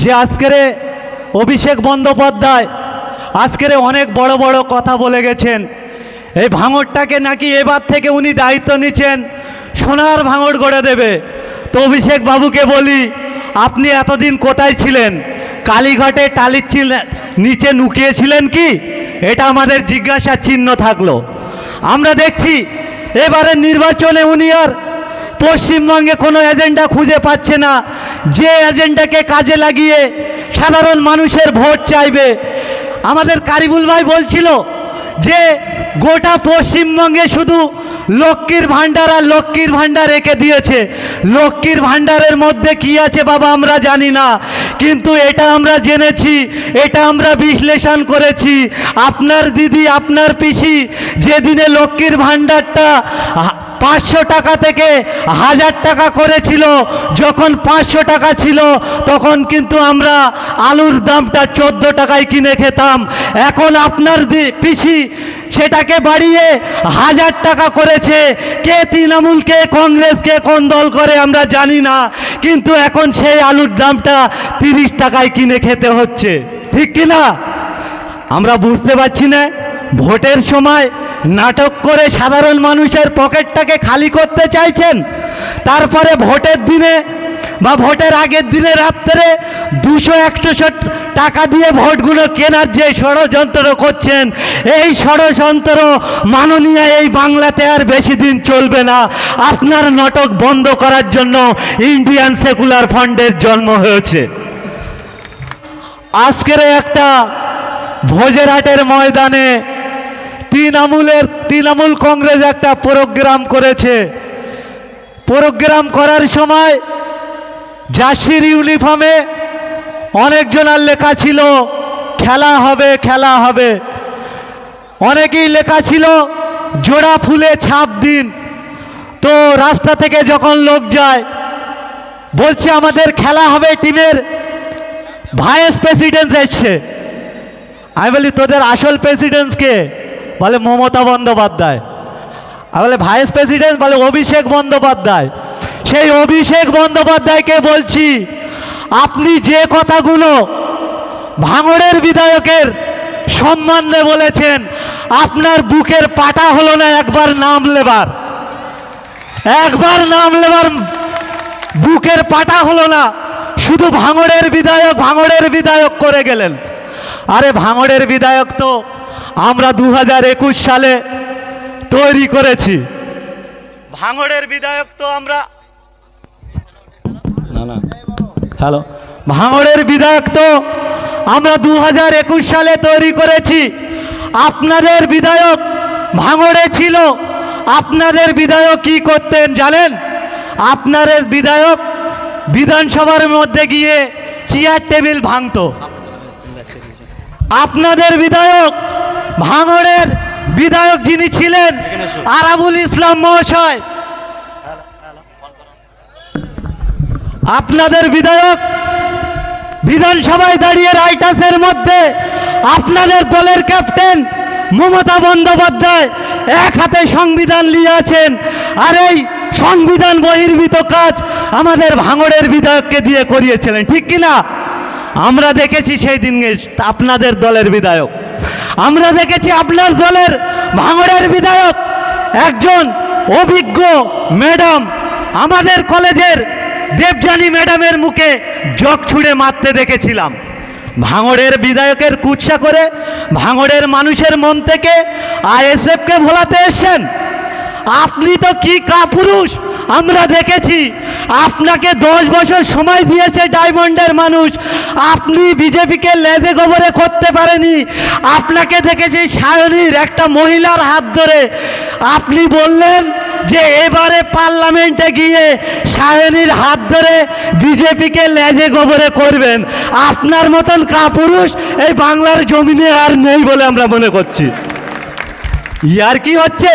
যে আজকের অভিষেক বন্দ্যোপাধ্যায় আজকের অনেক বড় বড় কথা বলে গেছেন। এই ভাঙড়টাকে নাকি এবার থেকে উনি দায়িত্ব নিচ্ছেন, সোনার ভাঙড় গড়ে দেবে। তো অভিষেক বাবুকে বলি, আপনি এতদিন কোথায় ছিলেন? কালীঘাটে টালির নিচে নুকিয়েছিলেন কি? এটা আমাদের জিজ্ঞাসার চিহ্ন থাকল। আমরা দেখছি এবারে নির্বাচনে উনি আর পশ্চিমবঙ্গে কোনো এজেন্ডা খুঁজে পাচ্ছে না। যে এজেন্ডাকে কাজে লাগিয়ে সাধারণ মানুষের ভোট চাইবে। আমাদের কারিবুল ভাই বলছিল যে গোটা পশ্চিমবঙ্গে শুধু লক্ষ্মীর ভাণ্ডার আর লক্ষ্মীর ভাণ্ডার রেখে দিয়েছে। লক্ষ্মীর ভাণ্ডারের মধ্যে কি আছে বাবা আমরা জানি না, কিন্তু এটা আমরা জেনেছি, এটা আমরা বিশ্লেষণ করেছি। আপনার দিদি, আপনার পিসি যেদিনে লক্ষ্মীর ভাণ্ডারটা পাঁচশো টাকা থেকে হাজার টাকা করেছিল, যখন পাঁচশো টাকা ছিল, তখন কিন্তু আমরা আলুর দামটা চোদ্দ টাকায় কিনে খেতাম। এখন আপনার পিসি সেটাকে বাড়িয়ে হাজার টাকা করেছে। কে তৃণমূল, কে কংগ্রেস, কে কোন দল করে আমরা জানি না। কিন্তু এখন সেই আলুর দামটা তিরিশ টাকায় কিনে খেতে হচ্ছে। ঠিক কি না? আমরা বুঝতে পারছি না, ভোটের সময় নাটক করে সাধারণ মানুষের পকেটটাকে খালি করতে চাইছেন, তারপরে ভোটের দিনে বা ভোটের আগের দিনে রাত্রে দুশো, একশো টাকা দিয়ে ভোটগুলো কেনার যে ষড়যন্ত্র করছেন, এই ষড়যন্ত্র মাননীয় এই বাংলাতে আর বেশি দিন চলবে না। আপনার নাটক বন্ধ করার জন্য ইন্ডিয়ান সেকুলার ফান্ডের জন্ম হয়েছে। আজকের একটা ভোজেরহাটের ময়দানে তৃণমূলের, তৃণমূল কংগ্রেস একটা প্রোগ্রাম করেছে। প্রোগ্রাম করার সময় জার্সির ইউনিফর্মে অনেকজনের লেখা ছিল, খেলা হবে খেলা হবে। অনেকেই লেখা ছিল, জোড়া ফুলে ছাপ দিন। তো রাস্তা থেকে যখন লোক যায়, বলছে, আমাদের খেলা হবে টিমের ভাইস প্রেসিডেন্ট এসছে। আমি বলি, তোদের আসল প্রেসিডেন্ট কে? বলে, মমতা বন্দ্যোপাধ্যায়। আমি বলে, ভাইস প্রেসিডেন্ট? বলে, অভিষেক বন্দ্যোপাধ্যায়। সেই অভিষেক বন্দ্যোপাধ্যায়কে বলছি, আপনি যে কথাগুলো ভাঙড়ের বিধায়কের সম্মানে বলেছেন, আপনার বুকের পাটা হলো না একবার নাম লেবার। একবার নাম লেবার বুকের পাটা হলো না, শুধু ভাঙড়ের বিধায়ক ভাঙড়ের বিধায়ক করে গেলেন। আরে ভাঙড়ের বিধায়ক তো আমরা দু হাজার একুশ সালে তৈরি করেছি। ভাঙড়ের বিধায়ক তো আমরা হ্যালো। ভাঙড়ের বিধায়ক তো আমরা দু হাজার একুশ সালে তৈরি করেছি। আপনাদের বিধায়ক ভাঙড়ে ছিল। আপনাদের বিধায়ক কি করতেন জানেন? আপনাদের বিধায়ক বিধানসভার মধ্যে গিয়ে চেয়ার টেবিল ভাঙতো। আপনাদের বিধায়ক ভাঙড়ের বিধায়ক যিনি ছিলেন আরাবুল ইসলাম মহাশয় আপনাদের বিধায়ক বিধানসভায় দাঁড়িয়ে রাইটাসের মধ্যে আপনাদের দলের ক্যাপ্টেন মমতা বন্দ্যোপাধ্যায় এক হাতে সংবিধান নিয়ে আছেন আর এই সংবিধান বহির্ভূত কাজ আমাদের ভাঙড়ের বিধায়ককে দিয়ে করিয়েছিলেন, ঠিক কি না? আমরা দেখেছি সেই দিন আপনাদের দলের বিধায়ক। আমরা দেখেছি আপনার দলের ভাঙড়ের বিধায়ক একজন অভিজ্ঞ ম্যাডাম আমাদের কলেজের দেবজানী ম্যাডামের মুখে জগ ছুঁড়ে মারতে দেখেছিলাম। ভাঙড়ের বিধায়কের কুৎসা করে ভাঙড়ের মানুষের মন থেকে আইএসএফকে ভোলাতে এসছেন। আপনি তো কি কাপুরুষ? আমরা দেখেছি, আপনাকে দশ বছর সময় দিয়েছে ডায়মন্ডের মানুষ। আপনি বিজেপিকে লেজে গোবরে করতে পারেনি। আপনাকে দেখেছি সায়নীর একটা মহিলার হাত ধরে। আপনি বললেন যে এবারে পার্লামেন্টে গিয়ে সায়নীর হাত ধরে বিজেপিকে লেজে গোবরে করবেন, আপনার মতন কাপুরুষ এই বাংলার জমিনে আর নেই বলে আমরা মনে করছি। ইয়ার কি হচ্ছে?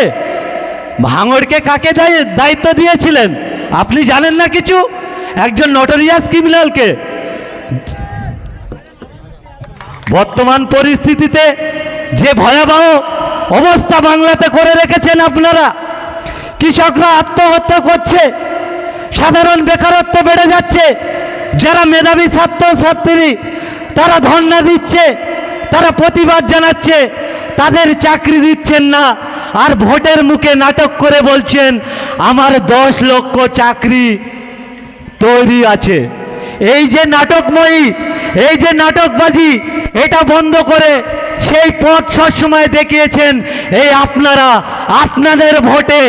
ভাঙড়কে কাকে দায়িত্ব দিয়েছিলেন? আপনি জানেন না কিছু? একজন নটোরিয়াস ক্রিমিনালকে বর্তমান পরিস্থিতিতে যে ভয়াবহ অবস্থা বাংলাতে করে রেখেছেন আপনারা কৃষকরা আত্মহত্যা করছে। সাধারণ বেকারত্ব বেড়ে যাচ্ছে। যারা মেধাবী ছাত্র, ছাত্রী, তারা ধর্ণা দিচ্ছে, তারা প্রতিবাদ জানাচ্ছে, তাদের চাকরি দিচ্ছেন না। আর ভোটের মুখে নাটক করে বলছেন, আমার দশ লক্ষ চাকরি তৈরি আছে। এই যে নাটকময়ী, এই যে নাটকবাজি, এটা বন্ধ করে সেই পথ সবসময় দেখিয়েছেন এই আপনারা। আপনাদের ভোটে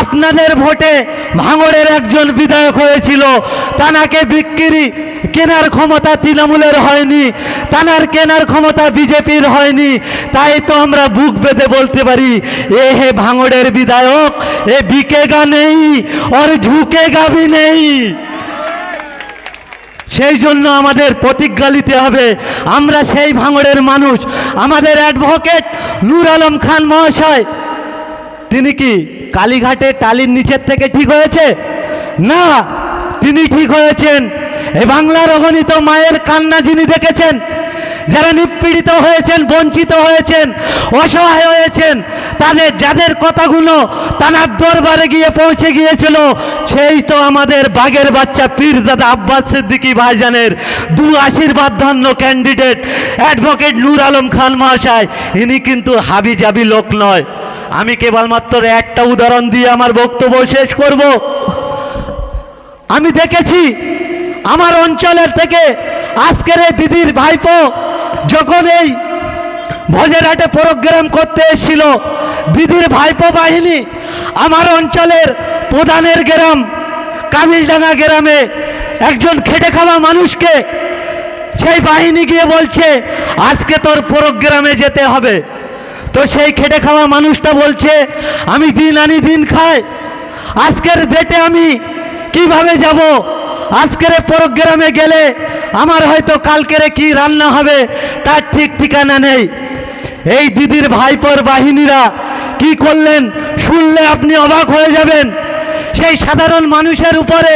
আপনাদের ভোটে ভাঙড়ের একজন বিধায়ক হয়েছিল। তানাকে বিক্রি কেনার ক্ষমতা তৃণমূলের হয়নি, তানার কেনার ক্ষমতা বিজেপির হয়নি। তাই তো আমরা বুক বেঁধে বলতে পারি, এ হে ভাঙড়ের বিধায়ক, এ বিকেগা নেই ওর ঝুঁকেগা ভি নেই। সেই জন্য আমাদের প্রতিজ্ঞা নিতে হবে, আমরা সেই ভাঙড়ের মানুষ। আমাদের অ্যাডভোকেট নুর আলম খান মহাশয় তিনি কি কালীঘাটে টালির নিচের থেকে ঠিক হয়েছে? না, তিনি ঠিক হয়েছেন। এ বাংলার অগণিত মায়ের কান্না যিনি দেখেছেন, যারা নিপীড়িত হয়েছেন, বঞ্চিত হয়েছেন, অসহায় হয়েছেন, তাদের, যাদের কথাগুলো তানার দরবারে গিয়ে পৌঁছে গিয়েছিল, সেই তো আমাদের বাগের বাচ্চা পীরজাদা আব্বাস সিদ্দিকী ভাইজানের দু আশীর্বাদ ধন্য ক্যান্ডিডেট অ্যাডভোকেট নূর আলম খান মহাশয়। ইনি কিন্তু হাবি জাবি লোক নয়। আমি কেবলমাত্র একটা উদাহরণ দিয়ে আমার বক্তব্য শেষ করব। আমি দেখেছি আমার অঞ্চলের থেকে আজকের এই দিদির ভাইপো যখন এই ভোজেরহাটে প্রোগ্রাম করতে এসেছিল, দিদির ভাইপো বাহিনী আমার অঞ্চলের প্রধানের গ্রাম, কামিলডাঙ্গা গ্রামে একজন খেটে খাওয়া মানুষকে সেই বাহিনী গিয়ে বলছে, আজকে তোর প্রোগ্রামে যেতে হবে। তো সেই খেটে খাওয়া মানুষটা বলছে, আমি দিন আনি দিন খাই। আজকের ডেটে আমি কীভাবে যাব? আজকের প্রোগ্রামে গেলে আমার হয়তো কালকের কি রান্না হবে, তার ঠিক ঠিকানা নেই। এই দিদির ভাইপোর বাহিনীরা কি করলেন? শুনলে আপনি অবাক হয়ে যাবেন। সেই সাধারণ মানুষের উপরে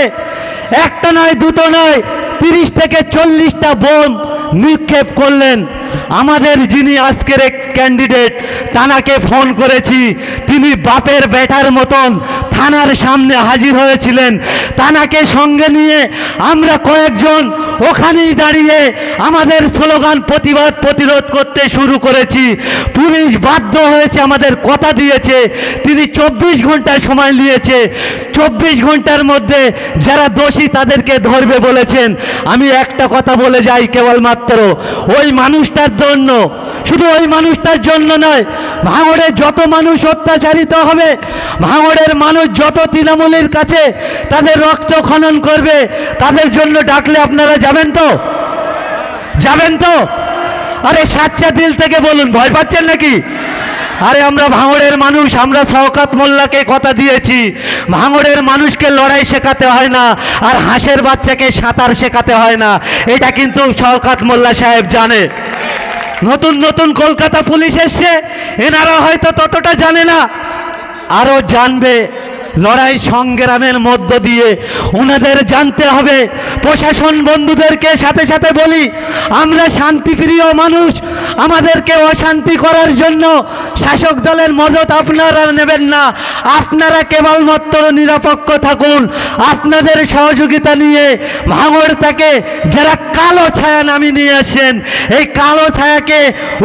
একটা নয়, দুটো নয়, তিরিশ থেকে চল্লিশটা বোম নিক্ষেপ করলেন। আমাদের যিনি আজকের ক্যান্ডিডেট তানাকে ফোন করেছি। তিনি বাপের বেটার মতন থানার সামনে হাজির হয়েছিলেন। তানাকে সঙ্গে নিয়ে আমরা কয়েকজন ওখানেই দাঁড়িয়ে আমাদের স্লোগান প্রতিবাদ প্রতিরোধ করতে শুরু করেছি। পুলিশ বাধ্য হয়েছে আমাদের কথা দিয়েছে। তিনি চব্বিশ ঘণ্টা সময় নিয়েছে। চব্বিশ ঘণ্টার মধ্যে যারা দোষী তাদেরকে ধরবে বলেছেন। আমি একটা কথা বলে যাই কেবলমাত্র, ওই মানুষটার জন্য শুধু ওই মানুষটার জন্য নয়, ভাঙড়ে যত মানুষ অত্যাচারিত হবে, ভাঙড়ের মানুষ যত তৃণমূলের কাছে তাদের রক্ত খনন করবে, তাদের জন্য ডাকলে আপনারা যাবেন তো? যাবেন তো? আরে সাচ্চা দিল থেকে বলুন, ভয় পাচ্ছেন নাকি? আরে আমরা ভাঙড়ের মানুষ, আমরা শওকাত মোল্লাকে কথা দিয়েছি। ভাঙড়ের মানুষকে লড়াই শেখাতে হয় না, আর হাঁসের বাচ্চাকে সাঁতার শেখাতে হয় না। এটা কিন্তু শওকাত মোল্লা সাহেব জানে। নতুন নতুন কলকাতা পুলিশ এসছে। এনারা হয়তো ততটা জানে না আরও জানবে। লড়াই সংগ্রামের মধ্য দিয়ে ওনাদের জানতে হবে, প্রশাসন বন্ধুদেরকে সাথে সাথে বলি, আমরা শান্তিপ্রিয় মানুষ, আমাদেরকে অশান্তি করার জন্য শাসক দলের মদত আপনারা নেবেন না, আপনারা কেবলমাত্র নিরপেক্ষ থাকুন, আপনাদের সহযোগিতা নিয়ে ভাঙড় থেকে যারা কালো ছায়া নামি নিয়ে আসেন, এই কালো ছায়াকে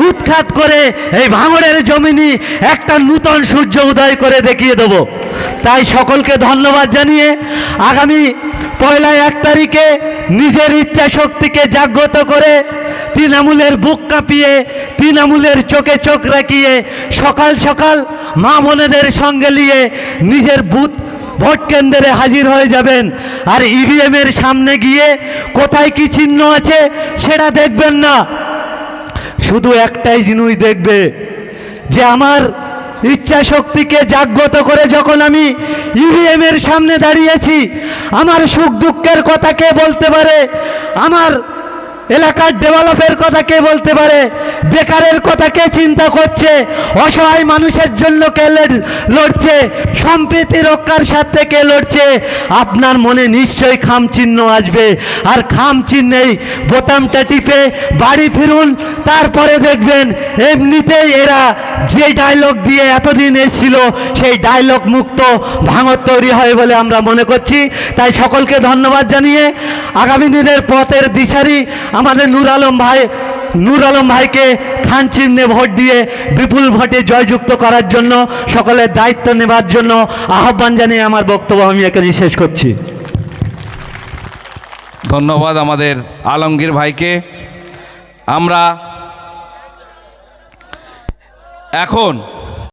উৎখাত করে এই ভাঙড়ের জমিনি একটা নূতন সূর্য উদয় করে দেখিয়ে দেবো। তাই সকলকে ধন্যবাদ জানিয়ে আগামী পয়লা এক তারিখে নিজের ইচ্ছা শক্তিকে জাগ্রত করে তৃণমূলের বুক কাঁপিয়ে তৃণমূলের চোখে চোখ রাখিয়ে সকাল সকাল মা বোনেদের সঙ্গে নিয়ে নিজের বুথ ভোট কেন্দ্রে হাজির হয়ে যাবেন। আর ইভিএমের সামনে গিয়ে কোথায় কি চিহ্ন আছে সেটা দেখবেন না। শুধু একটাই জিনিস দেখবে যে আমার ইচ্ছা শক্তিকে জাগ্রত করে যখন আমি ইভিএম এর সামনে দাঁড়িয়েছি, আমার সুখ দুঃখের কথা কে বলতে পারে? আমার এলাকার ডেভেলপের কথা কে বলতে পারে? বেকারের কথা কে চিন্তা করছে? অসহায় মানুষের জন্য কে লড়- লড়ছে? সম্প্রীতি রক্ষার স্বার্থে কে লড়ছে? আপনার মনে নিশ্চয়ই খাম চিহ্ন আসবে। আর খাম চিহ্নেই বোতামটা টিপে বাড়ি ফিরুন, তারপরে দেখবেন এমনিতেই এরা যে ডায়লগ দিয়ে এতদিন এসেছিল, সেই ডায়লগ মুক্ত ভাঙর তৈরি হয় বলে আমরা মনে করছি। তাই সকলকে ধন্যবাদ জানিয়ে আগামী দিনের পথের দিশারি আমাদের নূর আলম ভাই, নূর আলম ভাইকে খান চিহ্নে ভোট দিয়ে বিপুল ভোটে জয়যুক্ত করার জন্য, সকলের দায়িত্ব নেবার জন্য আহ্বান জানিয়ে আমার বক্তব্য আমি এখানে শেষ করছি। ধন্যবাদ আমাদের আলমগীর ভাইকে। আমরা এখন